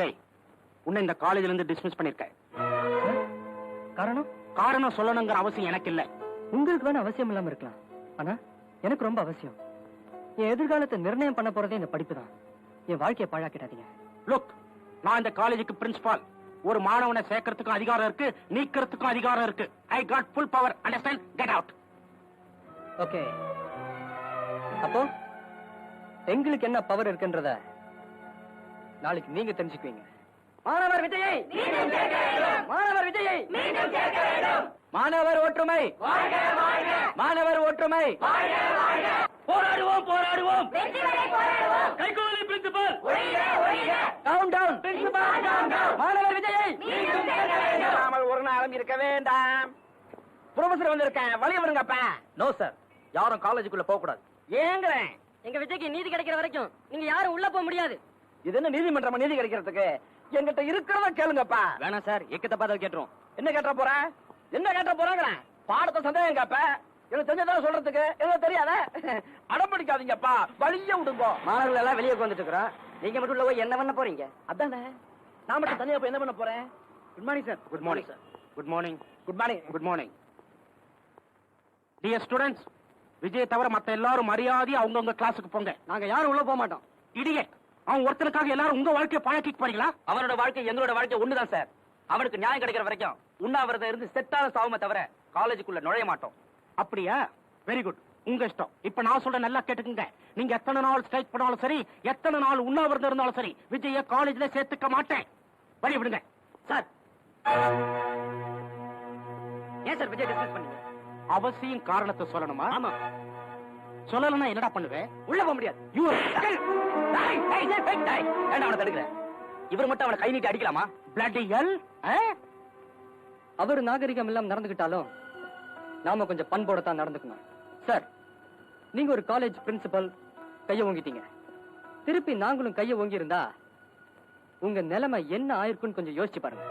விஜய் உன்னை இந்த காலேஜ்ல இருந்து டிஸ்மிஸ் பண்ணிருக்கேன் காரணம்? காரணம் சொல்லணுங்கிற அவசியம் எனக்கு இல்ல உங்களுக்கு வேணா அவசியம் இல்லாம இருக்கலாம். ஆனா எனக்கு ரொம்ப அவசியம். என் எதிர்காலத்தை நிர்ணயம் பண்ண போறதே இந்த படிப்பு தான் என் வாழ்க்கையை பாழாக்கிடாதீங்க. லுக் நான் இந்த காலேஜுக்கு பிரின்சிபால் ஒரு மாணவனை சேர்க்கறதுக்கும் அதிகாரம் இருக்கு நீக்கிறதுக்கும் அதிகாரம் இருக்கு. I got full power understand get out okay அப்போ எங்களுக்கு என்ன பவர் இருக்குன்றத நாளைக்கு நீங்க தெரிஞ்சுக்குவீங்க. மாணவர் விஜயை மாணவர் விஜயை மாணவர் ஒற்றுமை மாணவர் ஒற்றுமை போராடுவோம் போராடுவோம். கைகோலி பிரின்சிபல். டவுன் டவுன் மாணவர் விஜயை ஒரு நாளும் இருக்க வேண்டாம். ப்ரொஃபசர் வந்திருக்கேன். வழி விடுங்கப்பா நோ சார் யாரும் காலேஜுக்குள்ள போக கூடாது ஏங்குறேன். எங்க விஜய்க்கு நீதி கிடைக்கிற வரைக்கும் நீங்க யாரும் உள்ள போக முடியாது. இது என்ன நீதிமன்றம் நீதி கிடைக்கிறதுக்கு என்கிட்ட இருக்கிறத கேளுங்கப்பா. வேணாம் சார் எக்கத்தை பார்த்து கேட்டுரும். என்ன கேட்ட போற? என்ன கேட்ட போறாங்கிறேன்? பாடத்தை சந்தேகம் கேப்ப? எனக்கு தெரிஞ்சதான் சொல்றதுக்கு. எனக்கு தெரியாத? அடம்பிடிக்காதீங்கப்பா. வழிய விடுங்க. மாணவர்கள் எல்லாம் வெளியே உட்காந்துட்டு இருக்கிறோம். நீங்க மட்டும் உள்ள போய் என்ன பண்ண போறீங்க? அதானே. நான் மட்டும் தனியா போய் என்ன பண்ண போறேன்? Good morning sir good morning sir good morning good morning good morning dear students Vijay தவிர மத்த எல்லாரும் மரியாதை அவங்கவங்க கிளாஸுக்கு போங்க. நாங்க யாரும் உள்ள போக மாட்டோம். இடியே அவன் ஒருத்தனுக்காக எல்லாரும் உங்க வாழ்க்கையை பழக்கிட்டு போறீங்களா அவனோட வாழ்க்கை எங்களோட வாழ்க்கை ஒண்ணுதான் சார். அவனுக்கு நியாயம் கிடைக்கிற வரைக்கும் உண்ணாவிரதம் இருந்து செத்தால சாவுமே தவிர காலேஜுக்குள்ள நுழைய மாட்டோம். அப்படியா? வெரி குட் உங்க இஷ்டம். இப்ப நான் சொல்ற நல்லா கேட்டுக்குங்க. நீங்க எத்தனை நாள் ஸ்ட்ரைக் பண்ணாலும் சரி எத்தனை நாள் உண்ணாவிரதம் இருந்தாலும் சரி விஜய காலேஜ்ல சேர்த்துக்க மாட்டேன். வழி விடுங்க. சார். ஏன் சார் விஜய் டிஸ்கஸ் பண்ணீங்க? அவசியம் காரணத்தை சொல்லணுமா? ஆமா. சொல்லலன்னா என்னடா பண்ணுவேன் உள்ள போக முடியாது. அவனை தடுக்கிற? இவர் மட்டும் அவனை கை நீட்டி அடிக்கலாமா? அவர் நாகரிகம் எல்லாம் நடந்துகிட்டாலும் நாம கொஞ்சம் பண்போட தான் நடந்துக்கணும். சார் நீங்க ஒரு காலேஜ் பிரின்சிபல் கைய ஓங்கிட்டீங்க. திருப்பி நாங்களும் கைய ஓங்கி இருந்தா உங்க நிலைமை என்ன ஆயிருக்குன்னு கொஞ்சம் யோசிச்சு பாருங்க.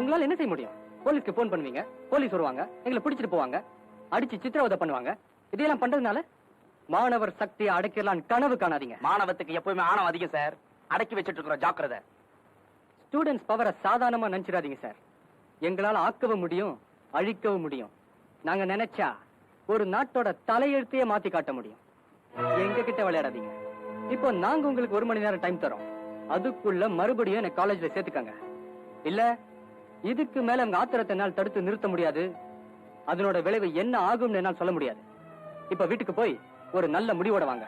உங்களால என்ன செய்ய முடியும்? போலீஸ்க்கு போன் பண்ணுவீங்க போலீஸ் வருவாங்க எங்களை பிடிச்சிட்டு போவாங்க அடிச்சு சித்திரவதை பண்ணுவாங்க. இதையெல்லாம் பண்றதுனால மாணவர் சக்தியை அடைக்கலாம் கனவு காணாதீங்க. மாணவத்துக்கு எப்பவுமே ஆணவம் அதிகம் சார். அடக்கி வச்சிட்டு இருக்கிற ஜாக்கிரதை. ஸ்டூடெண்ட்ஸ் பவரை சாதாரணமா நினைச்சிடாதீங்க சார். எங்களால ஆக்கவும் முடியும் அழிக்கவும் முடியும். நாங்க நினைச்சா ஒரு நாட்டோட தலையெழுத்தையே மாத்தி காட்ட முடியும். எங்க கிட்ட விளையாடாதீங்க. இப்போ நாங்க உங்களுக்கு ஒரு மணி நேரம் டைம் தரோம். அதுக்குள்ள மறுபடியும் என்ன காலேஜ்ல சேர்த்துக்கங்க. இல்ல இதுக்கு மேல உங்க ஆத்திரத்தை என்னால் தடுத்து நிறுத்த முடியாது. அதனோட விளைவு என்ன ஆகும்னு என்னால் சொல்ல முடியாது. இப்ப வீட்டுக்கு போய் ஒரு நல்ல முடிவோட வாங்க.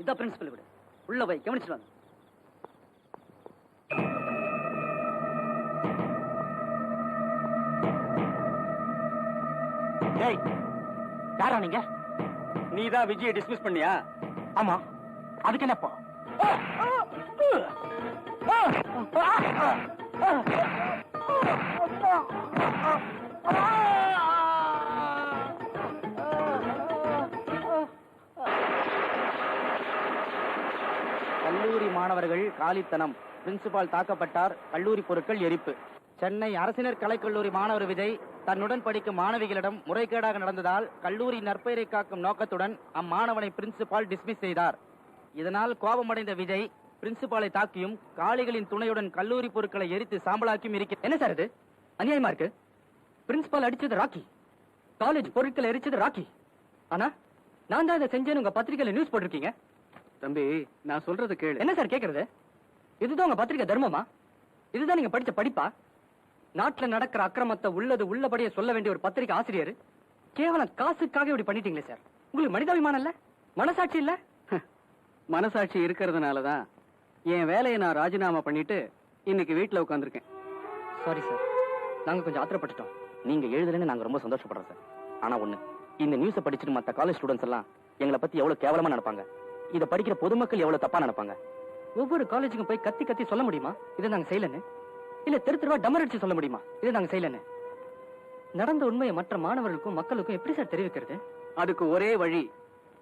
இதான் பிரின்சிபல் விடு உள்ள போய் கவனிச்சுட்டு வாங்க டேய் யாரா நீங்க நீ தான் விஜயை டிஸ்மிஸ் பண்ணியா ஆமா அதுக்கு என்னப்போ மாணவர்கள் காலித்தனம். பிரின்சிபால் தாக்கப்பட்டார். கல்லூரி பொருட்கள் எரிப்பு. சென்னை அரசினர் கலைக்கல்லூரி மாணவர் விஜய் தன்னுடன் படிக்கும் மாணவிகளிடம் முறைகேடாக நடந்ததால் கல்லூரி நற்பெயரை காக்கும் நோக்கத்துடன் அம்மாணவனை பிரின்சிபால் டிஸ்மிஸ் செய்தார். இதனால் கோபமடைந்த விஜய் பிரின்சிபாலை தாக்கியும் காளிகளின் துணையுடன் கல்லூரி பொருட்களை எரித்து சாம்பலாக்கியும் இருக்கிறார். என்ன சார் இது? அநியாயமா இருக்கு? பிரின்சிபால் அடிச்சது ராக்கி. காலேஜ் பொருட்களை எரிச்சது ராக்கி. ஆனா நான் தான் இதை செஞ்சேன்னு உங்க பத்திரிகையில நியூஸ் போட்டிருக்கீங்க. தம்பி நான் சொல்றது கேளு. என்ன சார் கேக்குறது? இதுதான் உங்க பத்திரிகை தர்மமா? இதுதான் நீங்க படிச்ச படிப்பா? நாட்டுல நடக்கிற அக்கிரமத்தை உள்ளது உள்ளபடியே சொல்ல வேண்டிய ஒரு பத்திரிகை ஆசிரியர்? கேவலம் காசுக்காக இப்படி பண்ணிட்டீங்களே சார்? உங்களுக்கு மனிதாபிமானம் இல்ல? மனசாட்சி இல்ல? மனசாட்சி இருக்கிறதுனால தான் என் வேலையை நான் ராஜினாமா பண்ணிட்டு இன்னைக்கு வீட்டுல உட்காந்துருக்கேன் சாரி சார். நாங்க கொஞ்சம் ஆத்திரப்பட்டுட்டோம். நீங்க எழுதலன்னு நாங்க ரொம்ப சந்தோஷப்படுறோம் சார். ஆனா ஒண்ணு இந்த நியூஸை படிச்சுட்டு மத்த காலேஜ் ஸ்டூடெண்ட்ஸ் எல்லாம் எங்களை பத்தி எவ்வளவு கேவலமா நினைப்பாங்க? இத படிக்கிற பொதுமக்கள் எவ்வளவு தப்பா நினைப்பாங்க? ஒவ்வொரு காலேஜுக்கும் போய் கத்தி கத்தி சொல்ல முடியுமா? இதை நாங்க செய்யலன்னு? இல்ல தெரு தெருவா டமர் அடிச்சு சொல்ல முடியுமா? இதை நாங்க செய்யலன்னு? நடந்த உண்மையை மற்ற மாணவர்களுக்கும் மக்களுக்கும் எப்படி சார் தெரிவிக்கிறது? அதுக்கு ஒரே வழி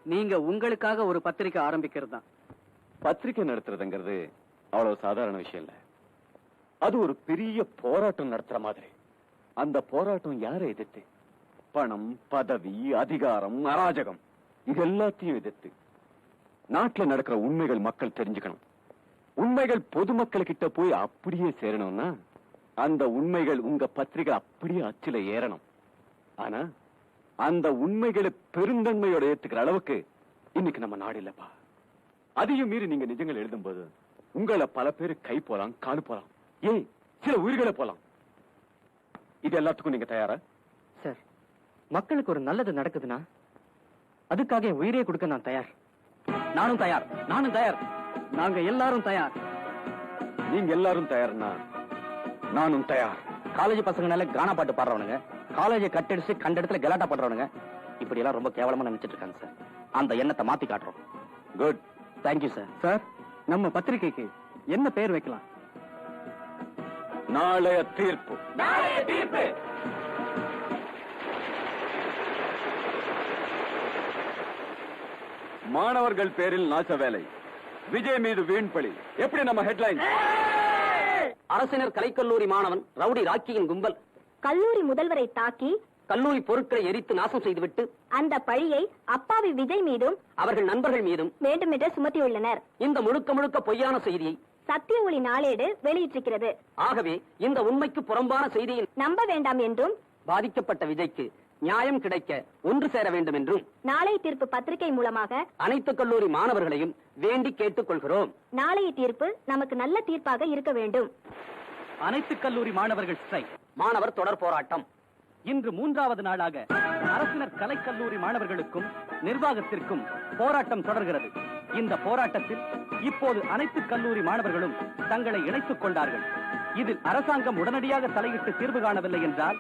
நீங்க உங்களுக்காக ஒரு பத்திரிக்கை ஆரம்பிக்கிறது தான். பத்திரிக்கை நடத்துறதுங்கிறது அவ்வளவு சாதாரண விஷயம் இல்ல. அது ஒரு பெரிய போராட்டம் நடத்துற மாதிரி. அந்த போராட்டம் யாரை எதிர்த்து? பணம் பதவி அதிகாரம் அராஜகம். இது எல்லாத்தையும் எதிர்த்து. நாட்டுல நடக்கிற உண்மைகள் மக்கள் தெரிஞ்சுக்கணும். உண்மைகள் பொதுமக்கள் கிட்ட போய் அப்படியே சேரணும்னா அந்த உண்மைகள் உங்க பத்திரிகை அப்படியே அச்சுல ஏறணும். ஆனா அந்த உண்மைகளை பெருந்தன்மையோட ஏத்துக்கிற அளவுக்கு இன்னைக்கு நம்ம நாடு இல்லப்பா. அதையும் மீறி நீங்க நிஜங்கள் எழுதும்போது உங்களை பல பேர் கை போலாம் காலு போலாம். ஏன் சில உயிர்களை போலாம். இது எல்லாத்துக்கும் நீங்க தயாரா? சார் மக்களுக்கு ஒரு நல்லது நடக்குதுன்னா அதுக்காக என் உயிரே கொடுக்க நான் தயார். நானும் தயார். நானும் தயார். நாங்க எல்லாரும் தயார். நீங்க எல்லாரும் தயார்னா நானும் தயார். காலேஜ் பசங்கனால கானா பாட்டு பாடுறவனுங்க காலேஜை கட்டடிச்சு கண்ட இடத்துல கலாட்டா பண்றவனுங்க இப்படி எல்லாம் ரொம்ப கேவலமா நினைச்சிட்டு இருக்காங்க சார். அந்த எண்ணத்தை மாத்தி காட்டுறோம். குட் தேங்க்யூ சார் சார் நம்ம பத்திரிக்கைக்கு என்ன பேர் வைக்கலாம்? நாளைய தீர்ப்பு. மாணவர்கள் பேரில் நாச வேலை. விஜய் மீது வீண்பழி எப்படி நம்ம ஹெட்லைன் அரசினர் கலைக்கல்லூரி மாணவன் ரவுடி ராக்கியின் கும்பல். கல்லூரி முதல்வரை தாக்கி கல்லூரி பொருட்களை எரித்து நாசம் செய்துவிட்டு அந்த பழியை அப்பாவி விஜய் மீதும் அவர்கள் நண்பர்கள் மீதும் வேண்டுமென்றே சுமத்தியுள்ளனர். இந்த முழுக்க முழுக்க பொய்யான செய்தியை சத்திய ஒளி நாளேடு வெளியிட்டிருக்கிறது. ஆகவே இந்த உண்மைக்கு புறம்பான செய்தியில் நம்ப வேண்டாம் என்றும் பாதிக்கப்பட்ட விஜய்க்கு நியாயம் கிடைக்க ஒன்று சேர வேண்டும் என்றும் நாளை தீர்ப்பு பத்திரிகை மூலமாக அனைத்து கல்லூரி மாணவர்களையும் வேண்டி கேட்டுக் கொள்கிறோம் நாளைய தீர்ப்பு நமக்கு நல்ல தீர்ப்பாக இருக்க வேண்டும். அனைத்து கல்லூரி மாணவர்கள் ஸ்ட்ரைக் மாணவர் தொடர் போராட்டம். இன்று மூன்றாவது நாளாக அரசினர் கலைக்கல்லூரி மாணவர்களுக்கும் நிர்வாகத்திற்கும் போராட்டம் தொடர்கிறது. இந்த போராட்டத்தில் இப்போது அனைத்து கல்லூரி மாணவர்களும் தங்களை இணைத்துக் கொண்டார்கள். இதில் அரசாங்கம் உடனடியாக தலையிட்டு தீர்வு காணவில்லை என்றால்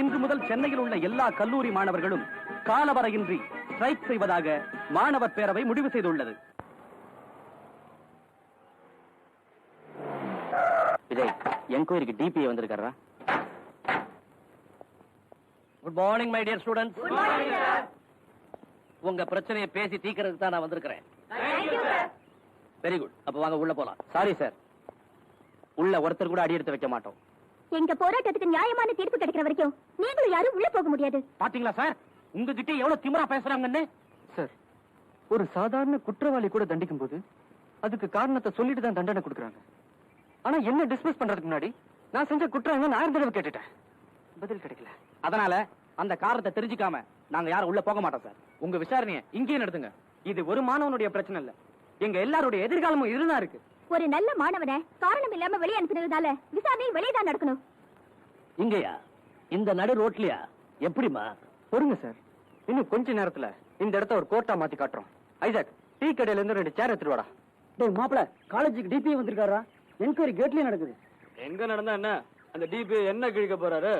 இன்று முதல் சென்னையில் உள்ள எல்லா கல்லூரி மாணவர்களும் காலவரையின்றி ஸ்ட்ரைக் செய்வதாக மாணவர் பேரவை முடிவு செய்துள்ளது. விஜய் என்கொயரிக்கு DBA வந்திருக்காரா? Good morning my dear students உங்க பிரச்சனையை பேசி தீக்கிறதுக்கு தான் நான் வந்திருக்கிறேன். வெரி குட் அப்ப வாங்க உள்ள போலாம். சாரி சார் உள்ள ஒருத்தர் கூட அடி எடுத்து வைக்க மாட்டோம். எங்க போராட்டத்துக்கு நியாயமான தீர்ப்பு கிடைக்கிற வரைக்கும் நீங்களும் யாரும் உள்ள போக முடியாது. பாத்தீங்களா சார்? உங்ககிட்ட எவ்வளவு திமிரா பேசுறாங்கன்னு? சார் ஒரு சாதாரண குற்றவாளி கூட தண்டிக்கும் போது அதுக்கு காரணத்தை சொல்லிட்டு தான் தண்டனை கொடுக்குறாங்க. ஆனா என்ன டிஸ்மிஸ் பண்றதுக்கு முன்னாடி நான் செஞ்ச குற்றம் ஆயிரம் தடவை கேட்டுட்டேன். பதில் கிடைக்கல. அதனால அந்த காரணத்தை தெரிஞ்சுக்காம நாங்க யாரும் உள்ள போக மாட்டோம் சார். உங்க விசாரணையை இங்கேயே நடத்துங்க இது ஒரு மாணவனுடைய பிரச்சனை இல்ல. எங்க எல்லாருடைய எதிர்காலமும் இதுதான் இருக்கு. ஒரு நல்ல மாணவனை காரணம் இல்லாம வெளியே அனுப்பினதால விசாரணை வெளியே தான் நடக்கணும். இங்கயா? இந்த நடு ரோட்லயா? எப்படிமா பொறுங்க சார் இன்னும் கொஞ்ச நேரத்துல இந்த இடத்த ஒரு கோர்ட்டா மாத்தி காட்டுறோம். ஐசாக் டீ கடையில இருந்து ரெண்டு சேர் எடுத்துட்டு வாடா. டேய் மாப்ள காலேஜுக்கு டிபி வந்திருக்காரா? என்கொயரி கேட்லயே நடக்குது. எங்க நடந்தா என்ன? அந்த டிபி என்ன கிழிக்க போறாரு?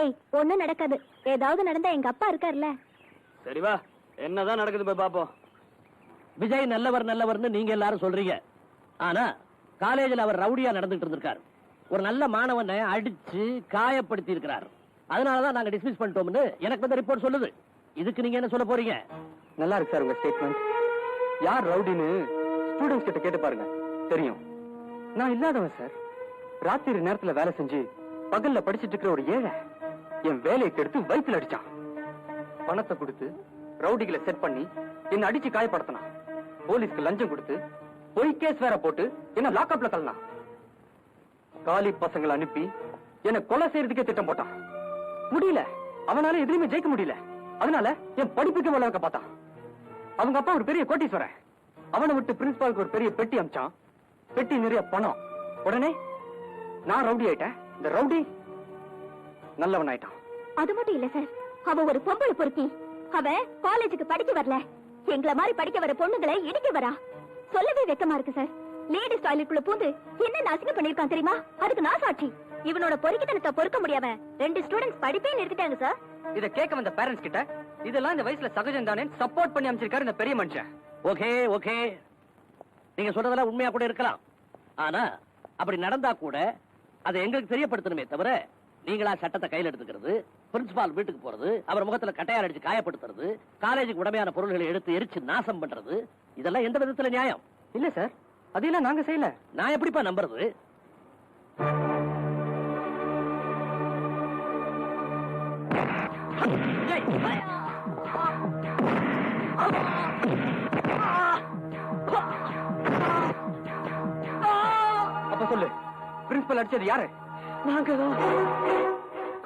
ஏய் ஒண்ணும் நடக்காது. ஏதாவது நடந்தா எங்க அப்பா இருக்காருல்ல. சரி வா. என்னதான் நடக்குது போய் பாப்போம். விஜய் நல்லவர் நல்லவர்னு நீங்க எல்லாரும் சொல்றீங்க. ஆனா காலேஜில் அவர் ரவுடியா நடந்துட்டு இருந்திருக்காரு. ஒரு நல்ல மாணவனை அடிச்சு காயப்படுத்தி இருக்கிறார். அதனாலதான் நாங்க டிஸ்மிஸ் பண்ணிட்டோம்னு எனக்கு வந்து ரிப்போர்ட் சொல்லுது. இதுக்கு நீங்க என்ன சொல்ல போறீங்க? நல்லா இருக்கு சார் உங்க ஸ்டேட்மெண்ட் யார் ரவுடின்னு ஸ்டூடெண்ட்ஸ் கிட்ட கேட்டு பாருங்க. தெரியும். நான் இல்லாதவன் சார். ராத்திரி நேரத்துல வேலை செஞ்சு பகல்ல படிச்சிட்டு இருக்கிற ஒரு ஏழை என் வேலையை கெடுத்து வயிற்றுல அடிச்சான். பணத்தை கொடுத்து ரவுடிகளை செட் பண்ணி என்ன அடிச்சு காயப்படுத்தினான். போலீஸ்க்கு லஞ்சம் கொடுத்து பொய் கேஸ் வேற போட்டு என்ன லாக்அப்ல தள்ளனா? காலி பசங்களை அனுப்பி என்ன கொலை செய்யறதுக்கே திட்டம் போட்டான். முடியல. அவனால எதுலயுமே ஜெயிக்க முடியல. அதனால என் படிப்புக்கு வளர்க்க பார்த்தான். அவங்க அப்பா ஒரு பெரிய கோட்டீஸ்வரன் அவனை விட்டு பிரின்சிபாலுக்கு ஒரு பெரிய பெட்டி அமிச்சான். பெட்டி நிறைய பணம். உடனே நான் ரவுடி ஆயிட்டேன். இந்த ரவுடி நல்லவன் ஆயிட்டான். அது மட்டும் இல்ல சார் அவ ஒரு பொம்பளை பொறுக்கி. அவ காலேஜுக்கு படிக்க வரல. எங்களை மாதிரி படிக்க வர பொண்ணுங்களை இடிக்க வரா. சொல்லவே வெக்கமா இருக்கு சார் லேடிஸ் டாய்லெட்குள்ள பூந்து என்ன நாசிங்க பண்ணிருக்கான் தெரியுமா? அதுக்கு நான் சாட்சி. இவனோட பொறுக்கித்தனத்தை பொறுக்க முடியாம ரெண்டு ஸ்டூடெண்ட்ஸ் படிப்பே நிறுத்திட்டாங்க சார் இத கேட்க வந்த பேரண்ட்ஸ் கிட்ட இதெல்லாம் இந்த வயசுல சகஜம் தானே சப்போர்ட் பண்ணி அமைச்சிருக்காரு இந்த பெரிய மனுஷன். Okay okay. நீங்க சொல்றதெல்லாம் உண்மையா கூட இருக்கலாம். ஆனா அப்படி நடந்தா கூட அதை எங்களுக்கு தெரியப்படுத்தணுமே தவிர நீங்களா சட்டத்தை கையில் எடுத்துக்கிறது பிரின்சிபால் வீட்டுக்கு போறது அவர் முகத்துல கட்டையார் அடிச்சு காயப்படுத்துறது காலேஜுக்கு உடமையான பொருள்களை எடுத்து எரிச்சு நாசம் பண்றது இதெல்லாம் எந்த விதத்துல நியாயம்? இல்ல சார். அதெல்லாம் நாங்க செய்யல. நான் எப்படிப்பா நம்புறது? அப்ப சொல்லு. பிரின்சிபல் அடிச்சது யாரு? நாங்க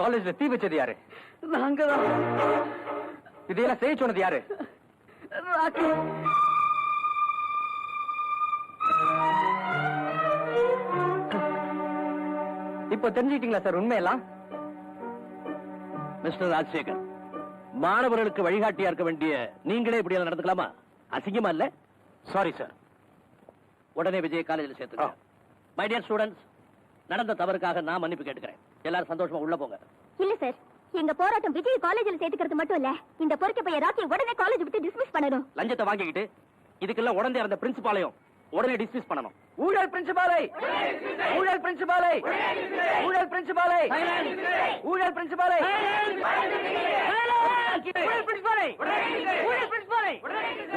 காலேஜ்ல தீ வச்சது யாரு? நாங்க இதையெல்லாம் செய்ய சொன்னது யாரு? இப்ப தெரிஞ்சுக்கிட்டீங்களா சார் உண்மையெல்லாம்? மிஸ்டர் ராஜசேகர் மாணவர்களுக்கு வழிகாட்டியா இருக்க வேண்டிய நீங்களே இப்படி எல்லாம் நடந்துக்கலாமா? அசிங்கமா இல்ல? சாரி சார் உடனே விஜய் காலேஜில் சேர்த்துங்க மை டியர் ஸ்டூடெண்ட்ஸ் நடந்த தவறுக்காக நான் மன்னிப்பு கேட்டுக்கிறேன். எல்லாரும் சந்தோஷமா உள்ள போங்க. இல்ல சார் எங்க போராட்டம் விஜய் காலேஜ்ல சேர்த்துக்கிறது மட்டும் இல்ல. இந்த பொறுக்க பைய ராக்கி உடனே காலேஜ் விட்டு டிஸ்மிஸ் பண்ணணும். லஞ்சத்தை வாங்கிக்கிட்டு இதுக்கெல்லாம் உடனே இருந்த பிரின்சிபாலையும் உடனே டிஸ்மிஸ் பண்ணணும். ஊழல் பிரின்சிபாலை ஊழல் பிரின்சிபாலை ஊழல் பிரின்சிபாலை ஊழல் பிரின்சிபாலை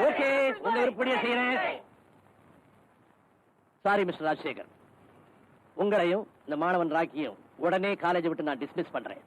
ஓகே உங்க விருப்படியே செய்யறேன். Sorry mister Rajasekar. உங்களையும் இந்த மாணவன் ராக்கியும் உடனே காலேஜ் விட்டு நான் டிஸ்மிஸ் பண்றேன்.